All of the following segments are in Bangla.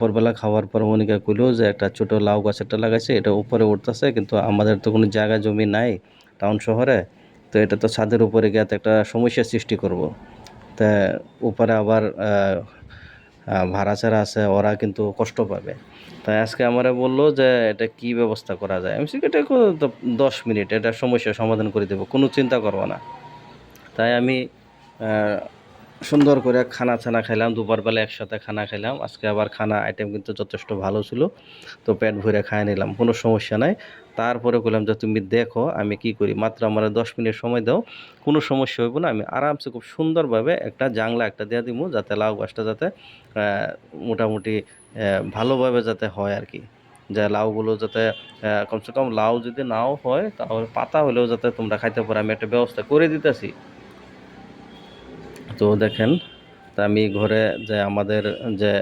ভোরবেলা খাওয়ার পর মনিকা কইলো যে একটা ছোট লাউ গাছ একটা লাগাইছে এটা উপরে উঠতেছে কিন্তু আমাদের তো কোনো জায়গা জমি নাই টাউন শহরে তো এটা তো ছাদের উপরে গিয়ে একটা সমস্যার সৃষ্টি করব। তা উপরে আবার আহ, ভাড়াচারা আছে ওরা কিন্তু কষ্ট পাবে। তাই আজকে আমারা বলল যে এটা কি ব্যবস্থা করা যায়? আমি এটা দশ মিনিট এটা সমস্যার সমাধান করে দেবো কোনো চিন্তা করব না। তাই আমি সুন্দর করে খানা ছানা খাইলাম, দুপুরবেলা একসাথে খানা খাইলাম। আজকে আবার খানা আইটেম কিন্তু যথেষ্ট ভালো ছিল, তো পেট ভরে খাই নিলাম, কোনো সমস্যা নাই। তারপরে বললাম যে, তুমি দেখো আমি কি করি, মাত্র আমার দশ মিনিট সময় দাও, কোনো সমস্যা হইব না, আমি আরামসে খুব সুন্দরভাবে একটা জাংলা একটা দিয়ে দিব যাতে লাউ গাছটা যাতে মোটামুটি ভালোভাবে যাতে হয় আর কি যে লাউগুলো যাতে কমসে কম লাউ যদি নাও হয়, তাহলে পাতা হলেও যাতে তোমরা খাইতে পারো, আমি একটা ব্যবস্থা করে দিতেছি। তো দেখেন তা আমি ঘরে যে আমাদের যে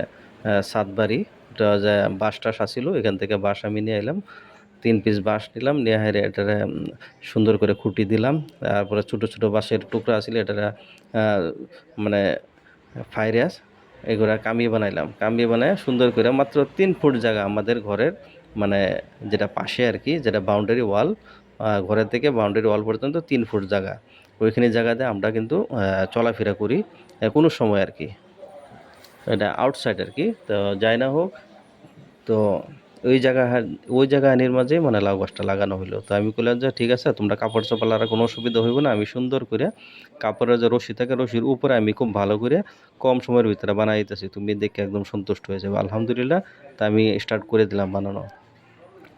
আহ, সাতবাড়ি এটা যে বাঁশটা আসিল এখান থেকে বাঁশ আমি নিয়ে এলাম। তিন পিস বাঁশ নিলাম নিয়ে হেরে এটারে সুন্দর করে খুঁটি দিলাম। তারপরে ছোটো ছোটো বাঁশের টুকরা আছিল এটারে মানে ফাইরাস এগুলা কামিয়ে বানাইলাম। কামিয়ে বানায় সুন্দর করে মাত্র তিন ফুট জায়গা আমাদের ঘরের মানে যেটা পাশে আর কি যেটা বাউন্ডারি ওয়াল ঘরের থেকে বাউন্ডারি ওয়াল পর্যন্ত তিন ফুট জায়গা। ওইখানে জায়গাতে আমরা কিন্তু চলাফেরা করি কোনো সময় আর কি। এটা আউটসাইড আর কি। তো যাই না হোক, তো ওই জায়গা ওই জায়গা আনির মাঝে মানে লাউ গাছটা লাগানো হলো। তো আমি বললাম যে, ঠিক আছে, তোমরা কাপড় চোপড় আর কোনো অসুবিধা হইব না, আমি সুন্দর করে কাপড়ের যে রশি থাকে, রশির উপরে আমি খুব ভালো করে কম সময়ের ভিতরে বানাই দিতেছি তুমি দেখে একদম সন্তুষ্ট হয়ে যাবে আলহামদুলিল্লাহ, তা আমি স্টার্ট করে দিলাম বানানো।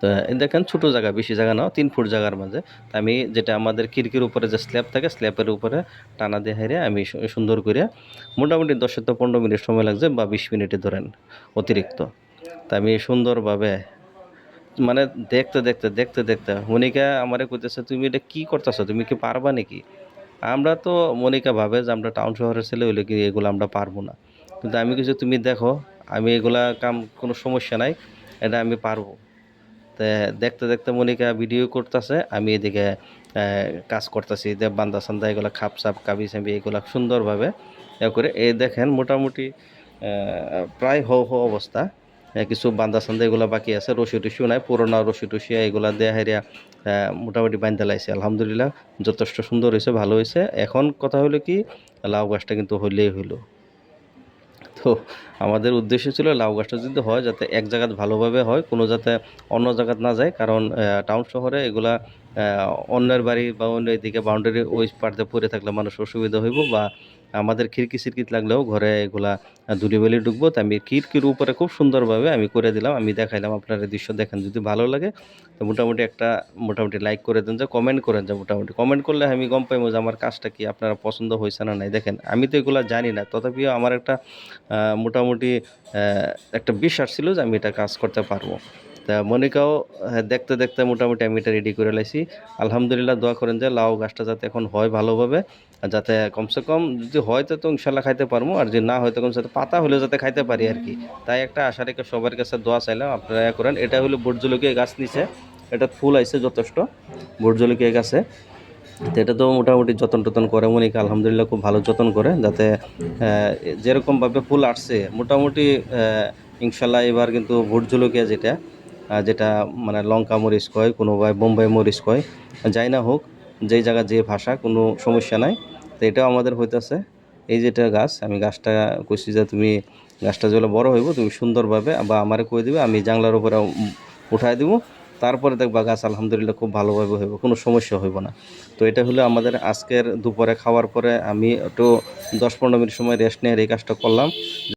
তো দেখেন ছোটো জায়গা, বেশি জায়গা নাও তিন ফুট জায়গার মাঝে। আমি যেটা আমাদের খিড়কির উপরে যে স্ল্যাব থাকে স্ল্যাবের উপরে টানা দিয়ে হাইরে আমি সুন্দর করে মোটামুটি দশ থেকে পনেরো মিনিট সময় লাগছে বা বিশ মিনিটে ধরেন অতিরিক্ত। তা আমি সুন্দরভাবে মানে দেখতে দেখতে দেখতে দেখতে মনিকা আমারে কইতেছে, তুমি এটা কি করতেছো? তুমি কি পারবা নাকি? আমরা তো মনিকা ভাবে যে আমরা টাউন শহরের ছেলে হইলে কি এগুলো আমরা পারব না। কিন্তু আমি কিছু তুমি দেখো, আমি এগুলা কাম কোনো সমস্যা নাই, এটা আমি পারব। তে দেখতে দেখতে মনিকা ভিডিও করতেছে, আমি এদিকে কাজ করতেছি যে বান্দা সান্দা, এগুলো খাপ সাপ, কাবি সাবি, এগুলো সুন্দরভাবে এ করে। এই দেখেন মোটামুটি প্রায় হো হো অবস্থা। কিছু বান্দা সান্দা এগুলো বাকি আছে, রশি টসিও নাই, পুরোনো রশি টসি এগুলা দেয়া হেরিয়া মোটামুটি বান্ধা লাইছে, আলহামদুলিল্লাহ। যথেষ্ট সুন্দর হয়েছে ভালো হয়েছে এখন কথা হলো কি, লাউ গাছটা কিন্তু হইলেই হইল। তো আমাদের উদ্দেশ্য ছিল লাউ গাছটা যদি হয় যাতে এক জায়গাত ভালোভাবে হয়, কোনো যাতে অন্য জায়গাত না যায়। কারণ টাউন শহরে এগুলা অন্যের বাড়ি বা অন্য এদিকে বাউন্ডারি ওই পাড়তে পড়ে থাকলে মানুষ অসুবিধা হইব বা আমাদের খিড়কি সিরকিট লাগলেও ঘরে এগুলা ধুলিবালি ঢুকবো, তো আমি খিড়কির উপরে খুব সুন্দরভাবে আমি করে দিলাম, আমি দেখাইলাম, আপনারা দৃশ্য দেখেন যদি ভালো লাগে। তো মোটামুটি একটা, মোটামুটি লাইক করে দেন, যে কমেন্ট করেন যে মোটামুটি। কমেন্ট করলে আমি গম পাইবো যে আমার কাজটা কি, আপনারা পছন্দ হয়েছে না নাই। দেখেন, আমি তো এগুলা জানি না, তথাপিও আমার একটা মোটামুটি একটা বিশ্বাস ছিল যে আমি এটা কাজ করতে পারব। তা মনিকাও হ্যাঁ, দেখতে দেখতে মোটামুটি আমি এটা রেডি করে লাইছি। আলহামদুলিল্লাহ দোয়া করেন যে লাউ গাছটা যাতে এখন হয় ভালোভাবে আর যাতে কমসে কম যদি হয় তো ইনশাল্লাহ খাইতে পারব আর যদি না হয় তো কমসে পাতা হলেও যাতে খাইতে পারি আর কি। তাই একটা আশা রেখে সবার কাছে দোয়া চাইলাম আপনারা করেন। এটা হলো বর্জলকীয় গাছ নিচে এটা ফুল আইছে যথেষ্ট বর্জলকীয় গাছে। তো এটা তো মোটামুটি যতন টতন করে মনিকা আলহামদুলিল্লাহ খুব ভালো যতন করে যাতে যেরকমভাবে ফুল আসছে মোটামুটি ইনশাল্লাহ এবার কিন্তু ভোট জলকিয়া যেটা যেটা মানে লঙ্কা মরিচ কয়, কোনো বা বোম্বাই মরিচ কয়, যাই না হোক, যেই জায়গা যে ভাষা, কোনো সমস্যা নাই। তো এটাও আমাদের হইতেছে। এই যেটা গাছ, আমি গাছটা কইছি যে তুমি গাছটা যেগুলো বড় হইব, তুমি সুন্দরভাবে বা আমারে কই দিবে, আমি জাংলার উপরে উঠাই দিব। তারপরে দেখবা গাছ আলহামদুলিল্লাহ খুব ভালোভাবে হইব, কোনো সমস্যা হইব না। তো এটা হলো আমাদের আজকের দুপুরে খাওয়ার পরে আমি একটু দশ পনেরো মিনিট সময় রেস্ট নিয়ে এই কাজটা করলাম।